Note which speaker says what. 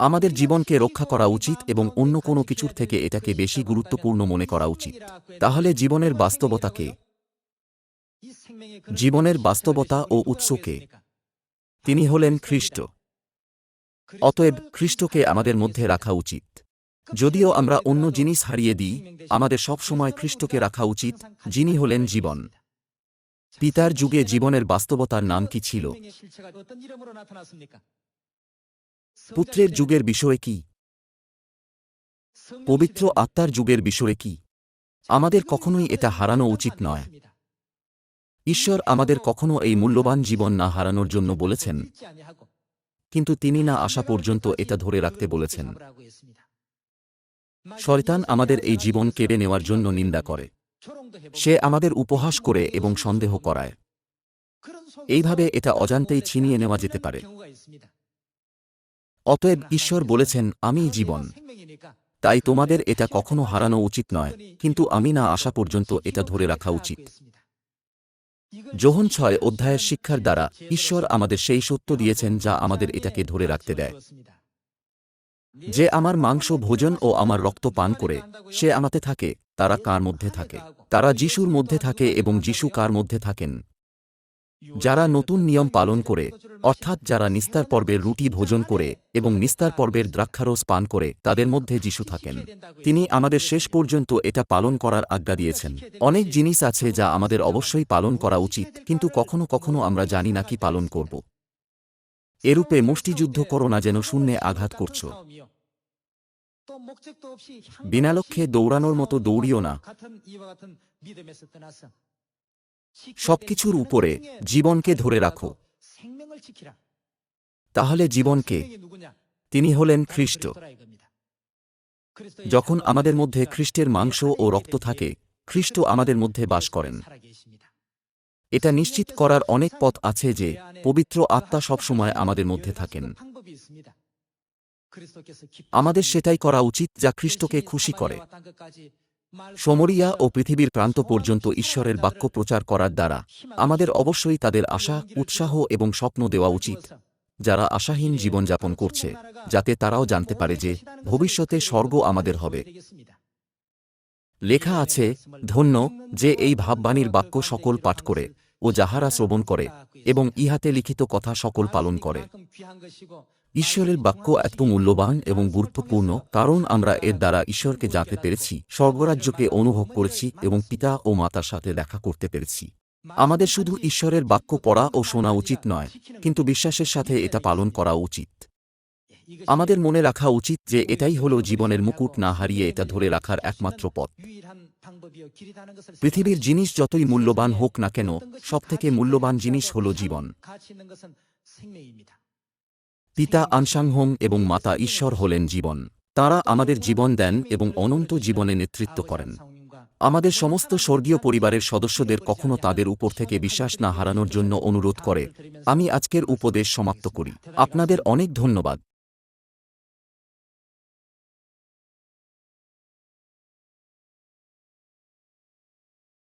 Speaker 1: আমাদের জীবনকে রক্ষা করা উচিত এবং অন্য কোনো কিছুর থেকে এটাকে বেশি গুরুত্বপূর্ণ মনে করা উচিত। তাহলে জীবনের বাস্তবতাকে জীবনের বাস্তবতা ও উৎসকে তিনি হলেন খ্রিস্ট অতএব খ্রিস্টকে আমাদের মধ্যে রাখা উচিত। যদিও আমরা অন্য জিনিস হারিয়ে দিই, আমাদের সবসময় খ্রিস্টকে রাখা উচিত, যিনি হলেন জীবন। পিতার যুগে জীবনের বাস্তবতার নাম কি ছিল? পুত্রের যুগের বিষয়ে কি? পবিত্র আত্মার যুগের বিষয়ে কি? আমাদের কখনোই এটা হারানো উচিত নয়। ঈশ্বর আমাদের কখনো এই মূল্যবান জীবন না হারানোর জন্য বলেছেন। কিন্তু তিনি না আসা পর্যন্ত এটা ধরে রাখতে বলেছেন। শয়তান আমাদের এই জীবন কেড়ে নেওয়ার জন্য নিন্দা করে। সে আমাদের উপহাস করে এবং সন্দেহ করায়। এইভাবে এটা অজান্তেই ছিনিয়ে নেওয়া যেতে পারে। অতএব ঈশ্বর বলেছেন আমিই জীবন। তাই তোমাদের এটা কখনো হারানো উচিত নয়। কিন্তু আমি না আসা পর্যন্ত এটা ধরে রাখা উচিত। যোহন ছয় অধ্যায়ের শিক্ষার দ্বারা ঈশ্বর আমাদের সেই সত্য দিয়েছেন যা আমাদের এটাকে ধরে রাখতে দেয়। যে আমার মাংস ভোজন ও আমার রক্ত পান করে সে আমাতে থাকে তারা কার মধ্যে থাকে? তারা যিশুর মধ্যে থাকে এবং যিশু কার মধ্যে থাকেন? যারা নতুন নিয়ম পালন করে, অর্থাৎ যারা নিস্তার পর্বের রুটি ভোজন করে এবং নিস্তার পর্বের দ্রাক্ষারস পান করে, তাদের মধ্যে যিশু থাকেন। তিনি আমাদের শেষ পর্যন্ত এটা পালন করার আজ্ঞা দিয়েছেন। অনেক জিনিস আছে যা আমাদের অবশ্যই পালন করা উচিত, কিন্তু কখনো কখনো আমরা জানি না কি পালন করব। এরূপে মুষ্টিযুদ্ধ করো না যেন শূন্যে আঘাত করছ। বিনালক্ষ্যে দৌড়ানোর মতো দৌড়িও না। সবকিছুর উপরে জীবনকে ধরে রাখো। তাহলে জীবনকে তিনি হলেন খ্রিস্ট। যখন আমাদের মধ্যে খ্রিস্টের মাংস ও রক্ত থাকে, খ্রিস্ট আমাদের মধ্যে বাস করেন। এটা নিশ্চিত করার অনেক পথ আছে যে পবিত্র আত্মা সবসময় আমাদের মধ্যে থাকেন। আমাদের সেটাই করা উচিত যা খ্রিস্টকে খুশি করে। সমরিয়া ও পৃথিবীর প্রান্ত পর্যন্ত ঈশ্বরের বাক্য প্রচার করার দ্বারা আমাদের অবশ্যই তাদের আশা, উৎসাহ এবং স্বপ্ন দেওয়া উচিত। যারা আশাহীন জীবনযাপন করছে, যাতে তারাও জানতে পারে যে ভবিষ্যতে স্বর্গ আমাদের হবে। লেখা আছে, ধন্য যে এই ভাববাণীর বাক্য সকল পাঠ করে ও যাহারা শ্রবণ করে এবং ইহাতে লিখিত কথা সকল পালন করে। ঈশ্বরের বাক্য এত মূল্যবান এবং গুরুত্বপূর্ণ, কারণ আমরা এর দ্বারা ঈশ্বরকে জানতে পেরেছি, স্বর্গরাজ্যকে অনুভব করেছি এবং পিতা ও মাতার সাথে দেখা করতে পেরেছি। আমাদের শুধু ঈশ্বরের বাক্য পড়া ও শোনা উচিত নয়, কিন্তু বিশ্বাসের সাথে এটা পালন করা উচিত। আমাদের মনে রাখা উচিত যে এটাই হল জীবনের মুকুট না হারিয়ে এটা ধরে রাখার একমাত্র পথ। পৃথিবীর জিনিস যতই মূল্যবান হোক না কেন, সবথেকে মূল্যবান জিনিস হল জীবন। পিতা আনসাংহোং এবং মাতা ঈশ্বর হলেন জীবন। তারা আমাদের জীবন দেন এবং অনন্ত জীবনে নেতৃত্ব করেন। আমাদের সমস্ত স্বর্গীয় পরিবারের সদস্যদের কখনো তাদের উপর থেকে বিশ্বাস না হারানোর জন্য অনুরোধ করে, আমি আজকের উপদেশ সমাপ্ত করি। আপনাদের অনেক ধন্যবাদ।